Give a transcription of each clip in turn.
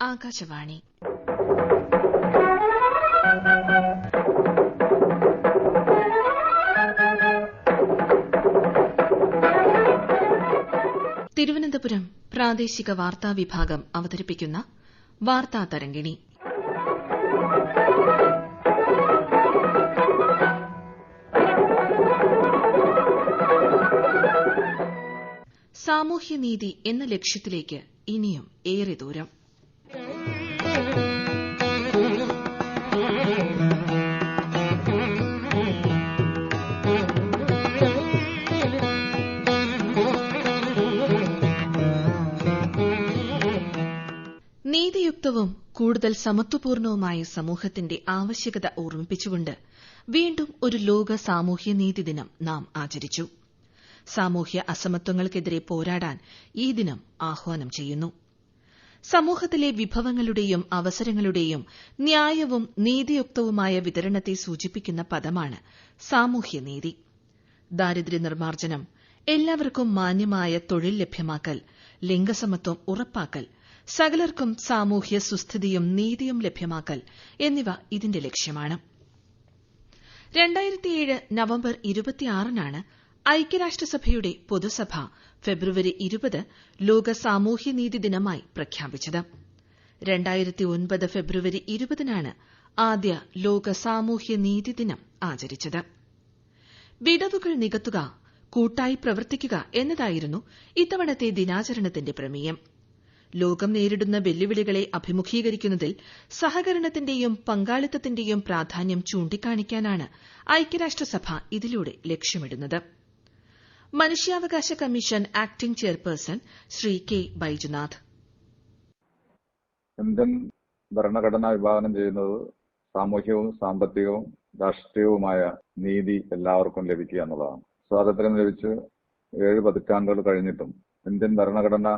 ആകാശവാണി. തിരുവനന്തപുരം പ്രാദേശിക വാർത്താ വിഭാഗം അവതരിപ്പിക്കുന്ന വാർത്താ തരംഗിണി. സാമൂഹ്യനീതി എന്ന ലക്ഷ്യത്തിലേക്ക് ഇനിയും ഏറെ ദൂരം. നീതിയുക്തവും കൂടുതൽ സമത്വപൂർണവുമായ സമൂഹത്തിന്റെ ആവശ്യകത ഓർമ്മിപ്പിച്ചുകൊണ്ട് വീണ്ടും ഒരു ലോക സാമൂഹ്യ നീതി ദിനം നാം ആചരിച്ചു. സാമൂഹ്യ അസമത്വങ്ങൾക്കെതിരെ പോരാടാൻ ഈ ദിനം ആഹ്വാനം ചെയ്യുന്നു. സമൂഹത്തിലെ വിഭവങ്ങളുടെയും അവസരങ്ങളുടെയും ന്യായവും നീതിയുക്തവുമായ വിതരണത്തെ സൂചിപ്പിക്കുന്ന പദമാണ് സാമൂഹ്യനീതി ദാരിദ്ര്യ നിർമ്മാർജനം എല്ലാവർക്കും മാന്യമായ തൊഴിൽ ലഭ്യമാക്കൽ ലിംഗസമത്വം ഉറപ്പാക്കൽ സകലർക്കും സാമൂഹ്യ സുസ്ഥിതിയും നീതിയും ലഭ്യമാക്കൽ എന്നിവ ഇതിന്റെ ലക്ഷ്യമാണ്. നവംബർ ഇരുപത്തിയാറിനാണ് ഐക്യരാഷ്ട്രസഭയുടെ പൊതുസഭ ഫെബ്രുവരി ലോക സാമൂഹ്യനീതി ദിനമായി പ്രഖ്യാപിച്ചത്. ഫെബ്രുവരി ഇരുപതിനാണ് ആദ്യ ലോക സാമൂഹ്യനീതി ദിനം ആചരിച്ചത്. വിടവുകൾ നികത്തുക കൂട്ടായി പ്രവർത്തിക്കുക എന്നതായിരുന്നു ഇത്തവണത്തെ ദിനാചരണത്തിന്റെ പ്രമേയം. ലോകം നേരിടുന്ന വെല്ലുവിളികളെ അഭിമുഖീകരിക്കുന്നതിൽ സഹകരണത്തിന്റെയും പങ്കാളിത്തത്തിന്റെയും പ്രാധാന്യം ചൂണ്ടിക്കാണിക്കാനാണ് ഐക്യരാഷ്ട്രസഭ ഇതിലൂടെ ലക്ഷ്യമിടുന്നത്. മനുഷ്യാവകാശ commission acting chairperson Shri K Baijunath. Indian ഭരണഘടന വിഭാവനം ചെയ്യുന്നത് സാമൂഹ്യവും സാമ്പത്തികവും രാഷ്ട്രീയവുമായ നീതി എല്ലാവർക്കും ലഭിക്കുക എന്നുള്ളതാണ്. സ്വാതന്ത്ര്യം ലഭിച്ച് ഏഴ് പതിറ്റാണ്ടുകൾ കഴിഞ്ഞിട്ടും ഇന്ത്യൻ ഭരണഘടന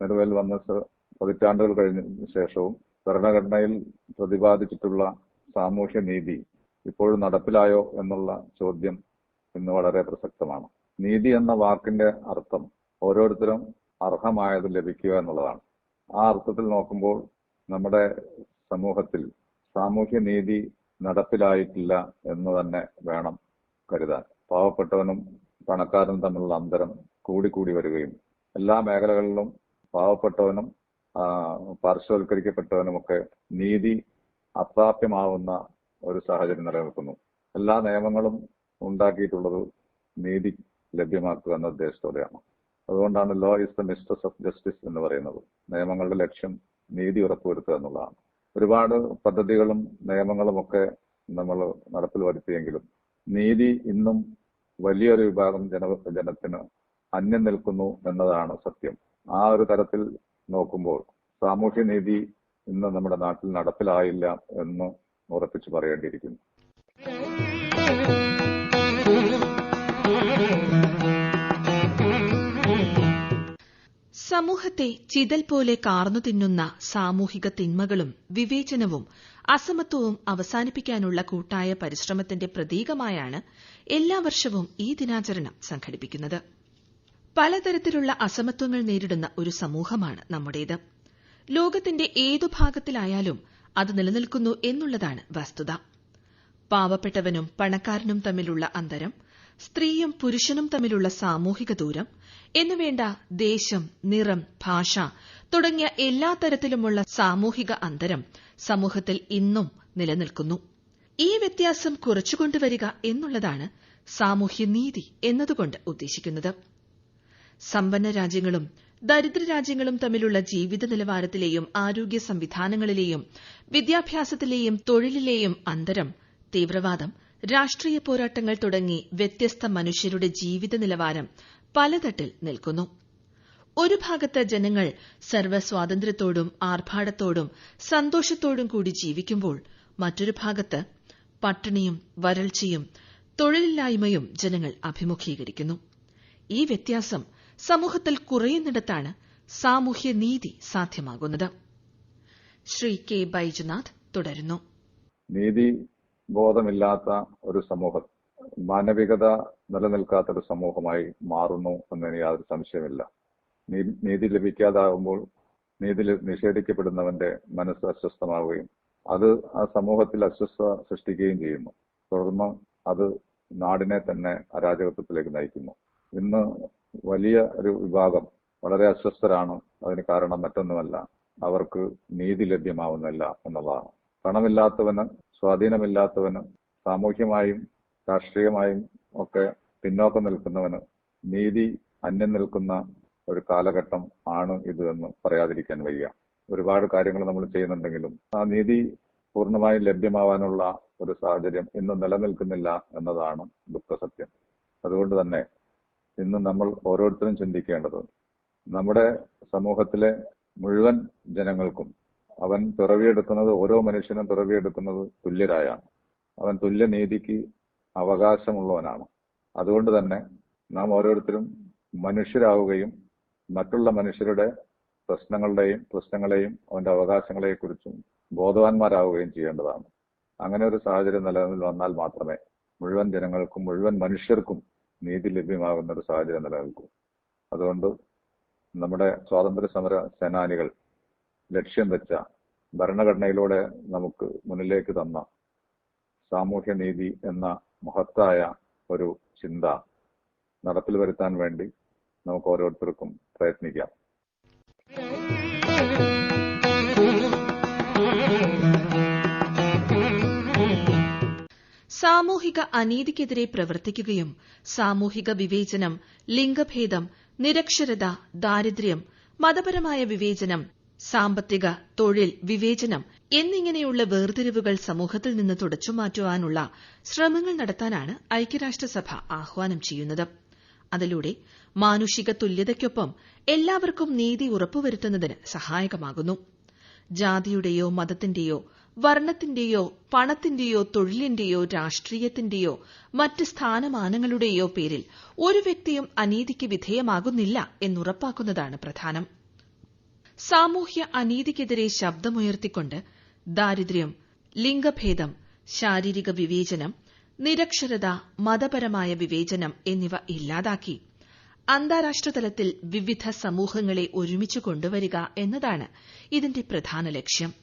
നിലവിൽ വന്ന പതിറ്റാണ്ടുകൾ കഴിഞ്ഞ ശേഷവും ഭരണഘടനയിൽ പ്രതിപാദിച്ചിട്ടുള്ള സാമൂഹ്യ നീതി ഇപ്പോഴും നടപ്പിലായോ എന്നുള്ള ചോദ്യം ഇന്ന് വളരെ പ്രസക്തമാണ്. നീതി എന്ന വാക്കിന്റെ അർത്ഥം ഓരോരുത്തരും അർഹമായത് ലഭിക്കുക എന്നുള്ളതാണ്. ആ അർത്ഥത്തിൽ നോക്കുമ്പോൾ നമ്മുടെ സമൂഹത്തിൽ സാമൂഹ്യ നീതി നടപ്പിലായിട്ടില്ല എന്ന് തന്നെ വേണം കരുതാൻ. പാവപ്പെട്ടവനും പണക്കാരനും തമ്മിലുള്ള അന്തരം കൂടിക്കൂടി വരികയും എല്ലാ മേഖലകളിലും പാവപ്പെട്ടവനും പാർശ്വവൽക്കരിക്കപ്പെട്ടവനുമൊക്കെ നീതി അപ്രാപ്യമാവുന്ന ഒരു സാഹചര്യം നിലനിൽക്കുന്നു. എല്ലാ നിയമങ്ങളും ഉണ്ടാക്കിയിട്ടുള്ളത് നീതി ലഭ്യമാക്കുക എന്ന ഉദ്ദേശത്തോടെയാണ്. അതുകൊണ്ടാണ് law is the mistress of justice എന്ന് പറയുന്നത്. നിയമങ്ങളുടെ ലക്ഷ്യം നീതി ഉറപ്പുവരുത്തുക എന്നുള്ളതാണ്. ഒരുപാട് പദ്ധതികളും നിയമങ്ങളും ഒക്കെ നമ്മൾ നടപ്പിൽ വരുത്തിയെങ്കിലും നീതി ഇന്നും വലിയൊരു വിഭാഗം ജന ജനത്തിന് അന്യം നിൽക്കുന്നു എന്നതാണ് സത്യം. ആ ഒരു തരത്തിൽ നോക്കുമ്പോൾ സാമൂഹ്യ നീതി ഇന്ന് നമ്മുടെ നാട്ടിൽ നടപ്പിലായില്ല എന്ന് ഉറപ്പിച്ചു പറയേണ്ടിയിരിക്കുന്നു. സമൂഹത്തെ ചിതൽ പോലെ കാർന്നു തിന്നുന്ന സാമൂഹിക തിന്മകളും വിവേചനവും അസമത്വവും അവസാനിപ്പിക്കാനുള്ള കൂട്ടായ പരിശ്രമത്തിന്റെ പ്രതീകമായാണ് എല്ലാ വർഷവും ഈ ദിനാചരണം സംഘടിപ്പിക്കുന്നത്. പലതരത്തിലുള്ള അസമത്വങ്ങൾ നേരിടുന്ന ഒരു സമൂഹമാണ് നമ്മുടേത്. ലോകത്തിന്റെ ഏതു ഭാഗത്തിലായാലും അത് നിലനിൽക്കുന്നു എന്നുള്ളതാണ് വസ്തുത. പാവപ്പെട്ടവനും പണക്കാരനും തമ്മിലുള്ള അന്തരം സ്ത്രീയും പുരുഷനും തമ്മിലുള്ള സാമൂഹിക ദൂരം എന്നുവേണ്ട ദേശം നിറം ഭാഷ തുടങ്ങിയ എല്ലാ തരത്തിലുമുള്ള സാമൂഹിക അന്തരം സമൂഹത്തിൽ ഇന്നും നിലനിൽക്കുന്നു. ഈ വ്യത്യാസം കുറച്ചുകൊണ്ടുവരിക എന്നുള്ളതാണ് സാമൂഹ്യനീതി എന്നതുകൊണ്ട് ഉദ്ദേശിക്കുന്നത്. സമ്പന്ന രാജ്യങ്ങളും ദരിദ്ര രാജ്യങ്ങളും തമ്മിലുള്ള ജീവിത നിലവാരത്തിലെയും ആരോഗ്യ സംവിധാനങ്ങളിലെയും വിദ്യാഭ്യാസത്തിലെയും തൊഴിലിലെയും അന്തരം തീവ്രവാദം രാഷ്ട്രീയ പോരാട്ടങ്ങൾ തുടങ്ങി വ്യത്യസ്ത മനുഷ്യരുടെ ജീവിത നിലവാരം പലതട്ടിൽ നിൽക്കുന്നു. ഒരു ഭാഗത്ത് ജനങ്ങൾ സർവസ്വാതന്ത്ര്യത്തോടും ആർഭാടത്തോടും സന്തോഷത്തോടും കൂടി ജീവിക്കുമ്പോൾ മറ്റൊരു ഭാഗത്ത് പട്ടിണിയും വരൾച്ചയും തൊഴിലില്ലായ്മയും ജനങ്ങൾ അഭിമുഖീകരിക്കുന്നു. ഈ വ്യത്യാസം സമൂഹത്തിൽ കുറയുന്നിടത്താണ് സാമൂഹ്യ നീതി സാധ്യമാകുന്നത്. ശ്രീ കെ ബൈജുനാഥ് തുടരുന്നു. നീതി ബോധമില്ലാത്ത ഒരു സമൂഹം. മാനവികത നിലനിൽക്കാത്ത ഒരു സമൂഹമായി മാറുന്നു എന്നതിന് യാതൊരു സംശയമില്ല നീതി ലഭിക്കാതാകുമ്പോൾ നീതി നിഷേധിക്കപ്പെടുന്നവന്റെ മനസ്സ് അസ്വസ്ഥമാവുകയും അത് ആ സമൂഹത്തിൽ അസ്വസ്ഥ സൃഷ്ടിക്കുകയും ചെയ്യുന്നു. തുടർന്ന് അത് നാടിനെ തന്നെ അരാജകത്വത്തിലേക്ക് നയിക്കുന്നു. ഇന്ന് വലിയ ഒരു വിഭാഗം വളരെ അസ്വസ്ഥരാണ്. അതിന് കാരണം മറ്റൊന്നുമല്ല. അവർക്ക് നീതി ലഭ്യമാവുന്നില്ല എന്നുള്ളതാണ്. പണമില്ലാത്തവന് സ്വാധീനമില്ലാത്തവന് സാമൂഹ്യമായും രാഷ്ട്രീയമായും ഒക്കെ പിന്നോക്കം നിൽക്കുന്നവന് നീതി അന്യം നിൽക്കുന്ന ഒരു കാലഘട്ടം ആണ് ഇത് എന്ന് പറയാതിരിക്കാൻ വയ്യ. ഒരുപാട് കാര്യങ്ങൾ നമ്മൾ ചെയ്യുന്നുണ്ടെങ്കിലും ആ നീതി പൂർണമായും ലഭ്യമാവാനുള്ള ഒരു സാഹചര്യം ഇന്ന് നിലനിൽക്കുന്നില്ല എന്നതാണ് ദുഃഖസത്യം. അതുകൊണ്ട് തന്നെ ഇന്ന് നമ്മൾ ഓരോരുത്തരും ചിന്തിക്കേണ്ടത് നമ്മുടെ സമൂഹത്തിലെ മുഴുവൻ ജനങ്ങൾക്കും അവൻ പിറവിയെടുക്കുന്നത് ഓരോ മനുഷ്യനും പിറവിയെടുക്കുന്നത് തുല്യരായാണ്. അവൻ തുല്യനീതിക്ക് അവകാശമുള്ളവനാണ്. അതുകൊണ്ട് തന്നെ നാം ഓരോരുത്തരും മനുഷ്യരാവുകയും മറ്റുള്ള മനുഷ്യരുടെ പ്രശ്നങ്ങളുടെയും പ്രശ്നങ്ങളെയും അവന്റെ അവകാശങ്ങളെയും കുറിച്ചും ബോധവാന്മാരാവുകയും ചെയ്യേണ്ടതാണ്. അങ്ങനെ ഒരു സാഹചര്യം നിലനിൽ വന്നാൽ മാത്രമേ മുഴുവൻ ജനങ്ങൾക്കും മുഴുവൻ മനുഷ്യർക്കും നീതി ലഭ്യമാകുന്ന ഒരു സാഹചര്യം നിലനിൽക്കും. അതുകൊണ്ട് നമ്മുടെ സ്വാതന്ത്ര്യ സമര സേനാനികൾ ലക്ഷ്യം വെച്ച ഭരണഘടനയിലൂടെ നമുക്ക് മുന്നിലേക്ക് തന്ന സാമൂഹ്യ നീതി എന്ന മഹത്തായ ഒരു ചിന്ത നടപ്പിൽ വരുത്താൻ വേണ്ടി നമുക്ക് ഓരോരുത്തർക്കും പ്രയത്നിക്കാം. സാമൂഹിക അനീതിക്കെതിരെ പ്രവർത്തിക്കുകയും സാമൂഹിക വിവേചനം ലിംഗഭേദം നിരക്ഷരത ദാരിദ്ര്യം മതപരമായ വിവേചനം സാമ്പത്തിക തൊഴിൽ വിവേചനം എന്നിങ്ങനെയുള്ള വേർതിരിവുകൾ സമൂഹത്തിൽ നിന്ന് തുടച്ചുമാറ്റുവാനുള്ള ശ്രമങ്ങൾ നടത്താനാണ് ഐക്യരാഷ്ട്രസഭ ആഹ്വാനം ചെയ്യുന്നത്. അതിലൂടെ മാനുഷിക തുല്യതയ്ക്കൊപ്പം എല്ലാവർക്കും നീതി ഉറപ്പുവരുത്തുന്നതിന് സഹായകമാകുന്നു. ജാതിയുടെയോ മതത്തിന്റെയോ വർണത്തിന്റെയോ പണത്തിന്റെയോ തൊഴിലിന്റെയോ രാഷ്ട്രീയത്തിന്റെയോ മറ്റ് സ്ഥാനമാനങ്ങളുടെയോ പേരിൽ ഒരു വ്യക്തിയും അനീതിക്ക് വിധേയമാകുന്നില്ല എന്നുറപ്പാക്കുന്നതാണ് പ്രധാനം. സാമൂഹ്യ അനീതിക്കെതിരെ ശബ്ദമുയർത്തിക്കൊണ്ട് ദാരിദ്ര്യം ലിംഗഭേദം ശാരീരിക വിവേചനം നിരക്ഷരത മതപരമായ വിവേചനം എന്നിവ ഇല്ലാതാക്കി. അന്താരാഷ്ട്ര തലത്തിൽ വിവിധ സമൂഹങ്ങളെ ഒരുമിച്ച് കൊണ്ടുവരിക എന്നതാണ് ഇതിന്റെ പ്രധാന ലക്ഷ്യം.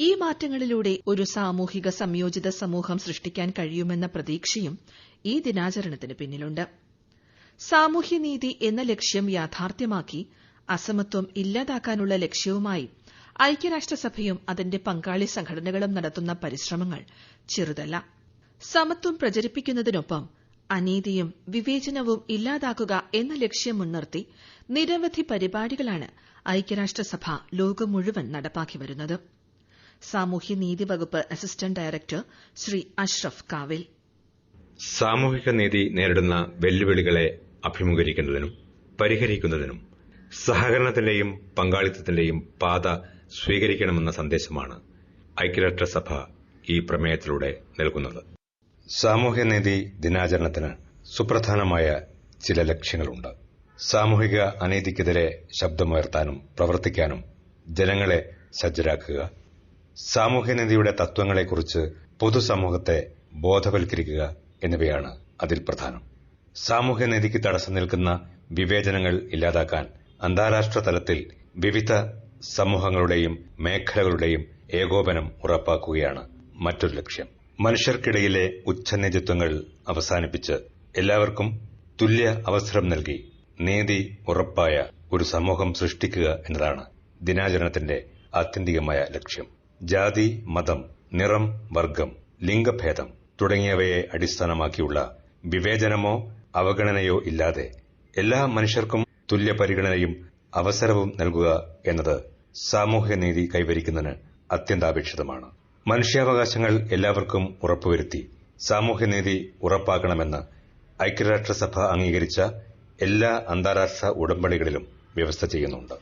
ഈ മാറ്റങ്ങളിലൂടെ ഒരു സാമൂഹിക സംയോജിത സമൂഹം സൃഷ്ടിക്കാൻ കഴിയുമെന്ന പ്രതീക്ഷയും ഈ ദിനാചരണത്തിന് പിന്നിലുണ്ട്. സാമൂഹ്യനീതി എന്ന ലക്ഷ്യം യാഥാർത്ഥ്യമാക്കി അസമത്വം ഇല്ലാതാക്കാനുള്ള ലക്ഷ്യവുമായി ഐക്യരാഷ്ട്രസഭയും അതിന്റെ പങ്കാളി സംഘടനകളും നടത്തുന്ന പരിശ്രമങ്ങൾ ചെറുതല്ല. സമത്വം പ്രചരിപ്പിക്കുന്നതിനൊപ്പം അനീതിയും വിവേചനവും ഇല്ലാതാക്കുക എന്ന ലക്ഷ്യം മുൻനിർത്തി നിരവധി പരിപാടികളാണ് ഐക്യരാഷ്ട്രസഭ ലോകം മുഴുവൻ നടപ്പാക്കി വരുന്നത്. സാമൂഹ്യനീതി വകുപ്പ് അസിസ്റ്റന്റ് ഡയറക്ടർ ശ്രീ അഷ്റഫ് കാവിൽ. സാമൂഹിക നീതി നേരിടുന്ന വെല്ലുവിളികളെ അഭിമുഖീകരിക്കുന്നതിനും പരിഹരിക്കുന്നതിനും സഹകരണത്തിന്റെയും പങ്കാളിത്തത്തിന്റെയും പാത സ്വീകരിക്കണമെന്ന സന്ദേശമാണ് ഐക്യരാഷ്ട്രസഭ ഈ പ്രമേയത്തിലൂടെ നൽകുന്നത്. സാമൂഹ്യനീതി ദിനാചരണത്തിന് സുപ്രധാനമായ ചില ലക്ഷ്യങ്ങളുണ്ട്. സാമൂഹിക അനീതിക്കെതിരെ ശബ്ദമുയർത്താനും പ്രവർത്തിക്കാനും ജനങ്ങളെ സജ്ജരാക്കുക. സാമൂഹ്യനീതിയുടെ തത്വങ്ങളെക്കുറിച്ച് പൊതുസമൂഹത്തെ ബോധവൽക്കരിക്കുക എന്നിവയാണ് അതിൽ പ്രധാനം. സാമൂഹ്യനീതിക്ക് തടസ്സം നിൽക്കുന്ന വിവേചനങ്ങൾ ഇല്ലാതാക്കാൻ അന്താരാഷ്ട്ര തലത്തിൽ വിവിധ സമൂഹങ്ങളുടെയും മേഖലകളുടെയും ഏകോപനം ഉറപ്പാക്കുകയാണ് മറ്റൊരു ലക്ഷ്യം. മനുഷ്യർക്കിടയിലെ ഉച്ചനേതൃത്വങ്ങൾ അവസാനിപ്പിച്ച് എല്ലാവർക്കും തുല്യ അവസരം നൽകി നീതി ഉറപ്പായ ഒരു സമൂഹം സൃഷ്ടിക്കുക എന്നതാണ് ദിനാചരണത്തിന്റെ ആത്യന്തികമായ ലക്ഷ്യം. ജാതി മതം നിറം വർഗം ലിംഗഭേദം തുടങ്ങിയവയെ അടിസ്ഥാനമാക്കിയുള്ള വിവേചനമോ അവഗണനയോ ഇല്ലാതെ എല്ലാ മനുഷ്യർക്കും തുല്യ പരിഗണനയും അവസരവും നൽകുക എന്നത് സാമൂഹ്യനീതി കൈവരിക്കുന്നതിന് അത്യന്താപേക്ഷിതമാണ്. മനുഷ്യാവകാശങ്ങൾ എല്ലാവർക്കും ഉറപ്പുവരുത്തി സാമൂഹ്യനീതി ഉറപ്പാക്കണമെന്ന് ഐക്യരാഷ്ട്രസഭ അംഗീകരിച്ച എല്ലാ അന്താരാഷ്ട്ര ഉടമ്പടികളിലും വ്യവസ്ഥ ചെയ്യുന്നുണ്ട്.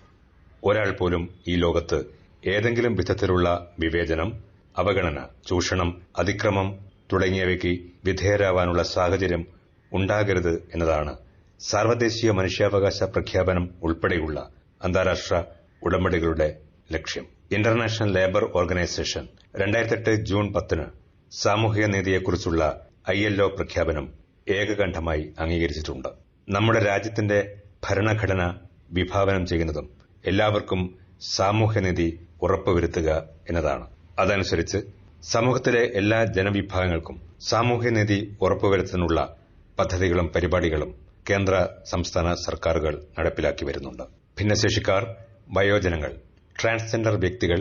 ഒരാൾ പോലും ഈ ലോകത്ത് ഏതെങ്കിലും വിധത്തിലുള്ള വിവേചനം അവഗണന ചൂഷണം അതിക്രമം തുടങ്ങിയവയ്ക്ക് വിധേയരാവാനുള്ള സാഹചര്യം ഉണ്ടാകരുത് എന്നതാണ് സാർവദേശീയ മനുഷ്യാവകാശ പ്രഖ്യാപനം ഉൾപ്പെടെയുള്ള അന്താരാഷ്ട്ര ഉടമ്പടികളുടെ ലക്ഷ്യം. ഇന്റർനാഷണൽ ലേബർ ഓർഗനൈസേഷൻ രണ്ടായിരത്തെട്ട് ജൂൺ പത്തിന് സാമൂഹിക നീതിയെക്കുറിച്ചുള്ള ഐ എൽ പ്രഖ്യാപനം ഏകകണ്ഠമായി അംഗീകരിച്ചിട്ടുണ്ട്. നമ്മുടെ രാജ്യത്തിന്റെ ഭരണഘടന വിഭാവനം ചെയ്യുന്നതും എല്ലാവർക്കും സാമൂഹ്യനീതി ഉറപ്പുവരുത്തുക എന്നതാണ്. അതനുസരിച്ച് സമൂഹത്തിലെ എല്ലാ ജനവിഭാഗങ്ങൾക്കും സാമൂഹ്യനീതി ഉറപ്പുവരുത്തുന്നതിനുള്ള പദ്ധതികളും പരിപാടികളും കേന്ദ്ര സംസ്ഥാന സർക്കാരുകൾ നടപ്പിലാക്കി വരുന്നുണ്ട്. ഭിന്നശേഷിക്കാർ വയോജനങ്ങൾ ട്രാൻസ്ജെൻഡർ വ്യക്തികൾ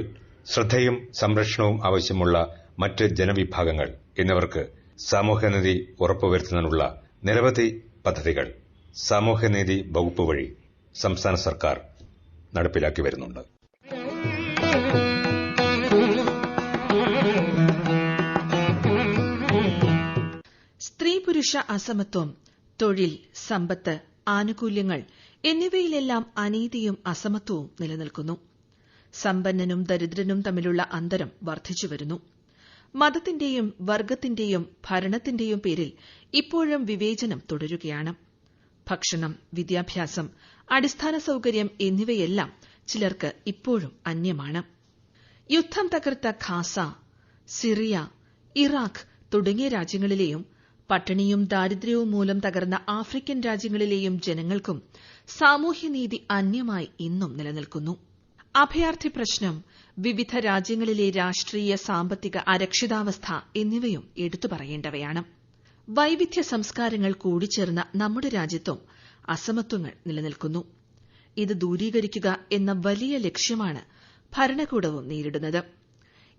ശ്രദ്ധയും സംരക്ഷണവും ആവശ്യമുള്ള മറ്റ് ജനവിഭാഗങ്ങൾ എന്നിവർക്ക് സാമൂഹ്യനീതി ഉറപ്പുവരുത്തുന്നതിനുള്ള നിരവധി പദ്ധതികൾ സാമൂഹ്യനീതി വകുപ്പ് വഴി സംസ്ഥാന സർക്കാർ നടപ്പിലാക്കി വരുന്നുണ്ട്. സ്ത്രീ പുരുഷ അസമത്വം തൊഴിൽ സമ്പത്ത് ആനുകൂല്യങ്ങൾ എന്നിവയിലെല്ലാം അനീതിയും അസമത്വവും നിലനിൽക്കുന്നു. സമ്പന്നനും ദരിദ്രനും തമ്മിലുള്ള അന്തരം വർദ്ധിച്ചുവരുന്നു മതത്തിന്റെയും വർഗത്തിന്റെയും ഭരണത്തിന്റെയും പേരിൽ ഇപ്പോഴും വിവേചനം തുടരുകയാണ്. ഭക്ഷണം വിദ്യാഭ്യാസം അടിസ്ഥാന സൌകര്യം എന്നിവയെല്ലാം ചിലർക്ക് ഇപ്പോഴും അന്യമാണ്. യുദ്ധം തകർത്ത ഖാസ സിറിയ ഇറാഖ് തുടങ്ങിയ രാജ്യങ്ങളിലെയും പട്ടിണിയും ദാരിദ്ര്യവും മൂലം തകർന്ന ആഫ്രിക്കൻ രാജ്യങ്ങളിലെയും ജനങ്ങൾക്കും സാമൂഹ്യനീതി അന്യമായി ഇന്നും നിലനിൽക്കുന്നു. അഭയാർത്ഥി പ്രശ്നം വിവിധ രാജ്യങ്ങളിലെ രാഷ്ട്രീയ സാമ്പത്തിക അരക്ഷിതാവസ്ഥ എന്നിവയും എടുത്തു പറയേണ്ടവയാണ്. വൈവിധ്യ സംസ്കാരങ്ങൾ കൂടിച്ചേർന്ന നമ്മുടെ രാജ്യത്തും അസമത്വങ്ങൾ നിലനിൽക്കുന്നു. ഇത് ദൂരീകരിക്കുക എന്ന വലിയ ലക്ഷ്യമാണ് ഭരണകൂടവും നേരിടുന്നത്.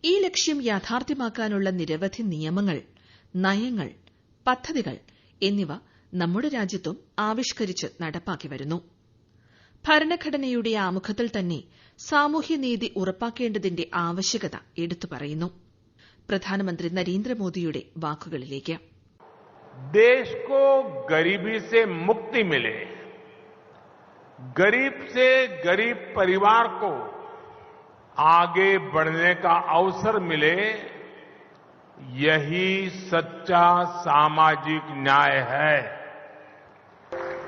ഈ ലക്ഷ്യം യാഥാർത്ഥ്യമാക്കാനുള്ള നിരവധി നിയമങ്ങൾ നയങ്ങൾ പദ്ധതികൾ എന്നിവ നമ്മുടെ രാജ്യത്തും ആവിഷ്കരിച്ച് നടപ്പാക്കി വരുന്നു ഭരണഘടനയുടെ ആമുഖത്തിൽ തന്നെ സാമൂഹ്യനീതി ഉറപ്പാക്കേണ്ടതിന്റെ ആവശ്യകത എടുത്തു പറയുന്നു പ്രധാനമന്ത്രി നരേന്ദ്രമോദിയുടെ വാക്കുകളിലേക്ക് देश को गरीबी से मुक्ति मिले गरीब से गरीब परिवार को आगे बढ़ने का अवसर मिले यही सच्चा सामाजिक न्याय है।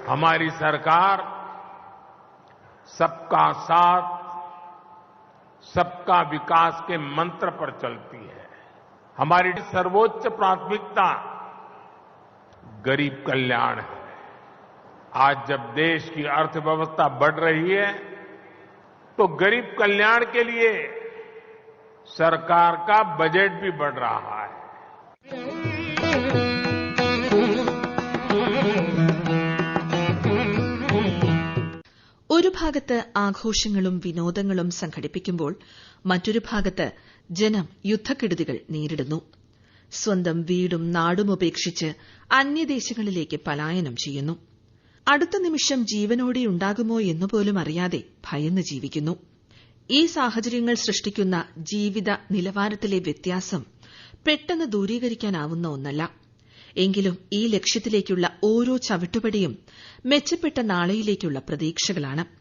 हमारी सरकार सबका साथ, सबका विकास के मंत्र पर चलती है। हमारी सर्वोच्च प्राथमिकता गरीब कल्याण है। आज जब देश की अर्थव्यवस्था बढ़ रही है तो गरीब कल्याण के लिए सरकार का बजट भी बढ़ रहा है। ഒരു ഭാഗത്ത് ആഘോഷങ്ങളും വിനോദങ്ങളും സംഘടിപ്പിക്കുമ്പോൾ മറ്റൊരു ഭാഗത്ത് ജനം യുദ്ധക്കെടുതികൾ നേരിടുന്നു. സ്വന്തം വീടും നാടും ഉപേക്ഷിച്ച് അന്യദേശങ്ങളിലേക്ക് പലായനം ചെയ്യുന്നു. അടുത്ത നിമിഷം ജീവനോടെ ഉണ്ടാകുമോ എന്നുപോലും അറിയാതെ ഭയന്ന് ജീവിക്കുന്നു. ഈ സാഹചര്യങ്ങൾ സൃഷ്ടിക്കുന്ന ജീവിത നിലവാരത്തിലെ വ്യത്യാസം പെട്ടെന്ന് ദൂരീകരിക്കാനാവുന്ന ഒന്നല്ല. എങ്കിലും ഈ ലക്ഷ്യത്തിലേക്കുള്ള ഓരോ ചവിട്ടുപടിയും മെച്ചപ്പെട്ട നാളെയിലേക്കുള്ള പ്രതീക്ഷകളാണ്.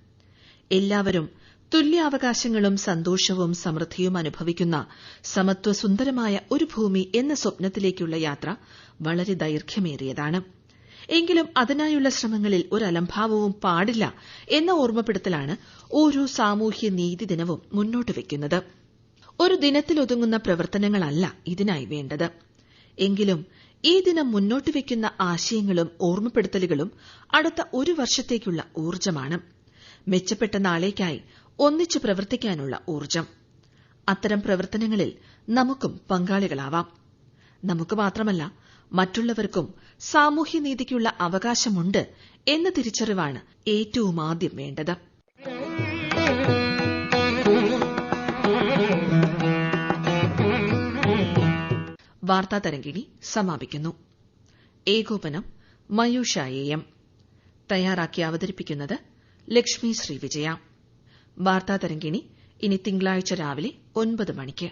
എല്ലാവരും തുല്യാവകാശങ്ങളും സന്തോഷവും സമൃദ്ധിയും അനുഭവിക്കുന്ന സമത്വസുന്ദരമായ ഒരു ഭൂമി എന്ന സ്വപ്നത്തിലേക്കുള്ള യാത്ര വളരെ ദൈർഘ്യമേറിയതാണ്. എങ്കിലും അതിനായുള്ള ശ്രമങ്ങളിൽ ഒരു അലംഭാവവും പാടില്ല എന്ന ഓർമ്മപ്പെടുത്തലാണ് ഓരോ സാമൂഹ്യ നീതി ദിനവും മുന്നോട്ട് വയ്ക്കുന്നത് ഒരു ദിനത്തിലൊതുങ്ങുന്ന പ്രവർത്തനങ്ങളല്ല ഇതിനായി വേണ്ടത്. എങ്കിലും ഈ ദിനം മുന്നോട്ട് വയ്ക്കുന്ന ആശയങ്ങളും ഓർമ്മപ്പെടുത്തലുകളും അടുത്ത ഒരു വർഷത്തേക്കുള്ള ഊർജമാണ്. മെച്ചപ്പെട്ട നാളേക്കായി ഒന്നിച്ചു പ്രവർത്തിക്കാനുള്ള ഊർജം. അത്തരം പ്രവർത്തനങ്ങളിൽ നമുക്കും പങ്കാളികളാവാം. നമുക്ക് മാത്രമല്ല മറ്റുള്ളവർക്കും സാമൂഹ്യനീതിക്കുള്ള അവകാശമുണ്ട് എന്ന തിരിച്ചറിവാണ് ഏറ്റവും ആദ്യം വേണ്ടത്. വാർത്താ തരംഗിണി സമാപിക്കുന്നു. ഏകോപനം മയൂഷ എ എം. തയ്യാറാക്കി അവതരിപ്പിക്കുന്നത് ലക്ഷ്മി ശ്രീവിജയ വാർത്താ തരംഗിണി ഇനി തിങ്കളാഴ്ച രാവിലെ ഒൻപത് മണിക്ക്.